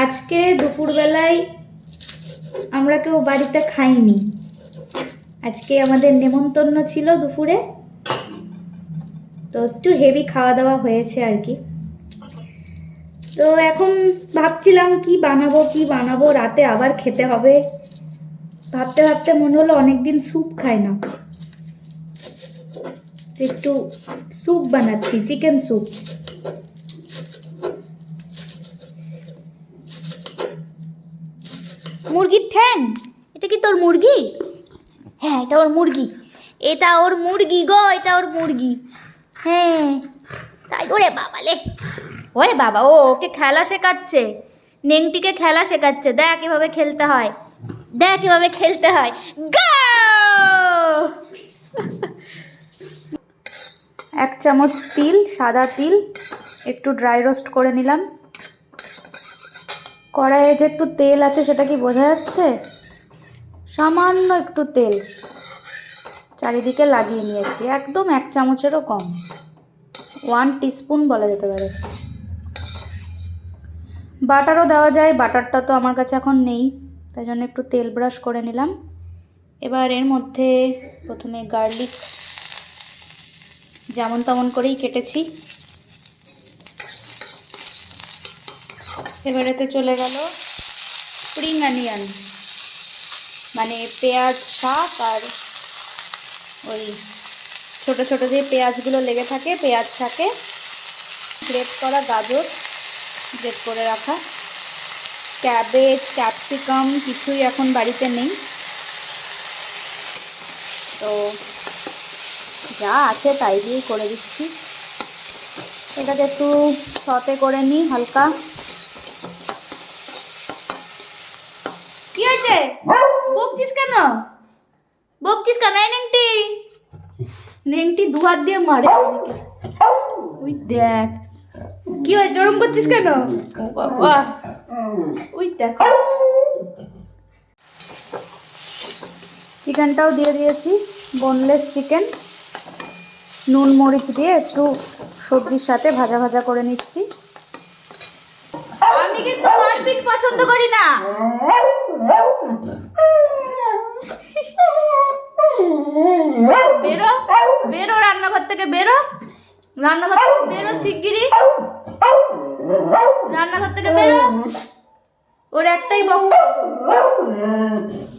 আজকে দুপুরবেলায় আমরা কেউ বাড়িতে খাইনি। আজকে আমাদের নেমন্তন্ন ছিল দুপুরে। তো একটু হেভি খাওয়া দাওয়া হয়েছে আর কি। তো এখন ভাবছিলাম কি বানাবো কি বানাবো, রাতে আবার খেতে হবে। ভাবতে ভাবতে মনে হলো অনেকদিন স্যুপ খাই না। একটু স্যুপ বানাচ্ছি, চিকেন স্যুপ। ঠ্যাং? এটা কি তোর মুরগি? হ্যাঁ এটা ওর মুরগি। এটা ওর মুরগি গো, এটা ওর মুরগি। হ্যাঁ। তাই ওরে বাবালে ওরে বাবা, ও ওকে খেলা শেখাচ্ছে। নেংটিকে খেলা শেখাচ্ছে। দেখ এভাবে খেলতে হয়। দেখ এভাবে খেলতে হয়। গো! এক চামচ তিল, সাদা তিল, একটু ড্রাই রোস্ট করে নিলাম। কড়াইয়ে যে একটু তেল আছে, সেটা কি বোঝা যাচ্ছে? সামান্য একটু তেল। চারিদিকে লাগিয়ে নিয়েছি, একদম এক চামচেরও কম। ওয়ান টিস্পুন বলা যেতে পারে। বাটারও দেওয়া যায়, বাটারটা তো আমার কাছে এখন নেই, তাই জন্য একটু তেল ব্রাশ করে নিলাম। এবার এর মধ্যে প্রথমে গার্লিক, যেমন তেমন করেই কেটেছি। এবার এতে চলে গেল স্প্রিং অনিয়ন মানে পেঁয়াজ শাক আর ওই ছোট ছোট যে পেঁয়াজগুলো লেগে থাকে, পেঁয়াজ শাকে গ্রেট করা গাজর গ্রেট করে রাখা। ক্যাবেজ ক্যাপসিকাম কিছুই এখন বাড়িতে নেই। তো যা আছে তাই দিয়েই করে দিচ্ছি। এটাকে একটু সতে করে নিই হালকা। হয়েছে? বকছিস কেন? বকছিস কেন? এই নেংটি। নেংটি দু হাত দিয়ে মারে। ওই দেখ। কি হয়েছে? ওরম করছিস কেন? ওই দেখ। চিকেনটাও দিয়ে দিয়েছি। বোনলেস চিকেন নুন মরিচ দিয়ে একটু সবজির সাথে ভাজা ভাজা করে নিচ্ছি। কিন্তু মারপিট পছন্দ করি না। বেরো বেরো রান্নাঘর থেকে, বেরো। রান্নাঘর থেকে বেরো শিগগিরই। রান্নাঘর থেকে বেরো। ওর একটাই বক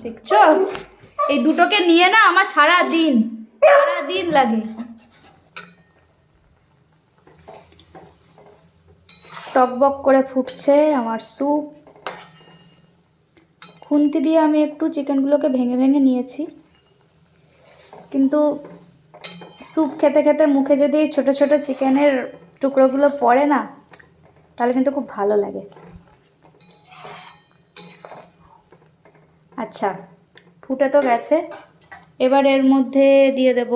দেখছ? এই দুটোকে নিয়ে না আমার সারা দিন সারা দিন লাগে। টকবক করে ফুটছে আমার স্যুপ খুন্তি দিয়ে আমি একটু চিকেনগুলোকে ভেঙে ভেঙে নিয়েছি। কিন্তু স্যুপ খেতে খেতে মুখে যদি ছোটো ছোটো চিকেনের টুকরোগুলো পড়ে না, তাহলে কিন্তু খুব ভালো লাগে। আচ্ছা ফুটে তো গেছে। এবার এর মধ্যে দিয়ে দেব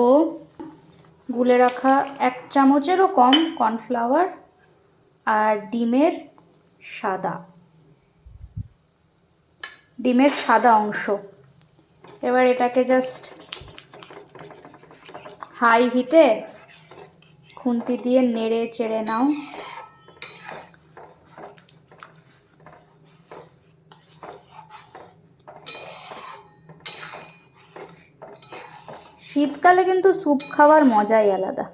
গুলে রাখা এক চামচেরও কম কর্নফ্লাওয়ার আর ডিমের সাদা। ডিমের সাদা অংশ। এবার এটাকে জাস্ট হাই হিটে খুন্তি দিয়ে নেড়ে চেড়ে নাও। শীতকালে কিন্তু স্যুপ খাওয়ার মজাই আলাদা।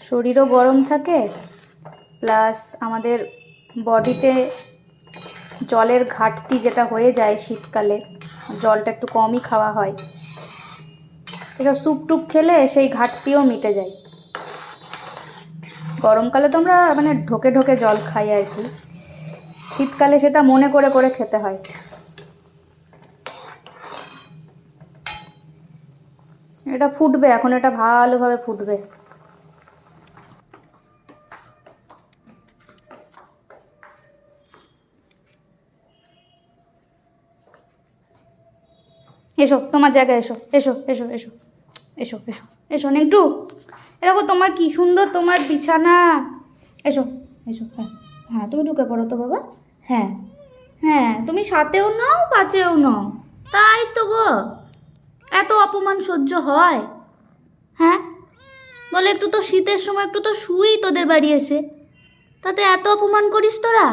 শরীরও গরম থাকে। প্লাস আমাদের বডিতে জলের ঘাটতি যেটা হয়ে যায় শীতকালে, জলটা একটু কমই খাওয়া হয়। এটা স্যুপ টুপ খেলে সেই ঘাটতিও মিটে যায়। গরমকালে তো আমরা মানে ঢোকে ঢোকে জল খাই আর কি। শীতকালে সেটা মনে করে করে খেতে হয়। এটা ফুটবে, এখন এটা ভালোভাবে ফুটবে। এসো, তোমার জায়গায় এসো এসো এসো এসো এসো এসো এসো একটু দেখো, তোমার কি সুন্দর, তোমার বিছানা। এসো এসো হ্যাঁ হ্যাঁ তুমি ঢুকে পড়ো তো বাবা। হ্যাঁ হ্যাঁ তুমি সাতেও নাও পাঁচেও নাও। তাই তো গো, এত অপমান সহ্য হয়। হ্যাঁ বলে একটু তো শীতের সময় একটু তো শুই তোদের বাড়ি এসে। তাতে এত অপমান করিস তোরা?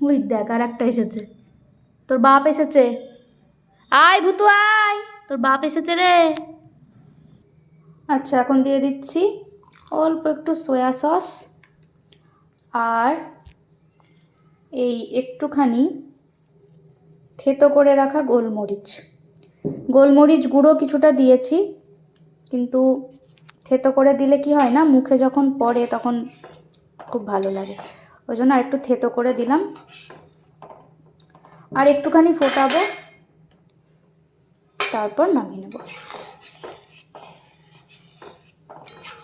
ওই দেখ, আর একটা এসেছে। তোর বাপ এসেছে। আয় ভুতু, আয়। তোর বাপ এসেছে রে। আচ্ছা এখন দিয়ে দিচ্ছি। অল্প একটু সয়া সস আর এই একটুখানি থেতো করে রাখা গোলমরিচ। গোলমরিচ গুঁড়ো কিছুটা দিয়েছি, কিন্তু থেতো করে দিলে কি হয় না, মুখে যখন পড়ে তখন খুব ভালো লাগে। ওই জন্য আর একটু থেতো করে দিলাম। আর একটুখানি ফোটাবো। তারপর নামিয়ে নেব।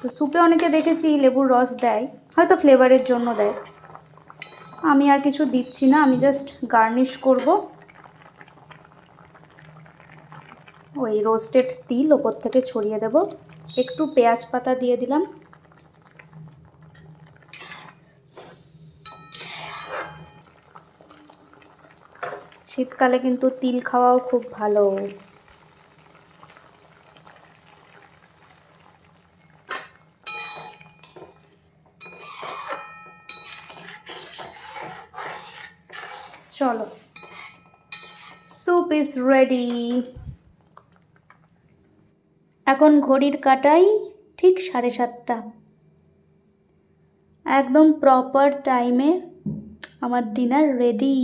তো স্যুপে অনেকে দেখেছি লেবুর রস দেয়, হয়তো ফ্লেভারের জন্য দেয়। আমি আর কিছু দিচ্ছি না, আমি জাস্ট গার্নিশ করব। ওই রোস্টেড তিল ওপর থেকে ছড়িয়ে দেব। একটু পেঁয়াজ পাতা দিয়ে দিলাম। শীতকালে কিন্তু তিল খাওয়াও খুব ভালো। চলো। স্যুপ ইজ রেডি এখন ঘড়ির কাটাই ঠিক সাড়ে সাতটা। একদম প্রপার টাইমে আমার ডিনার রেডি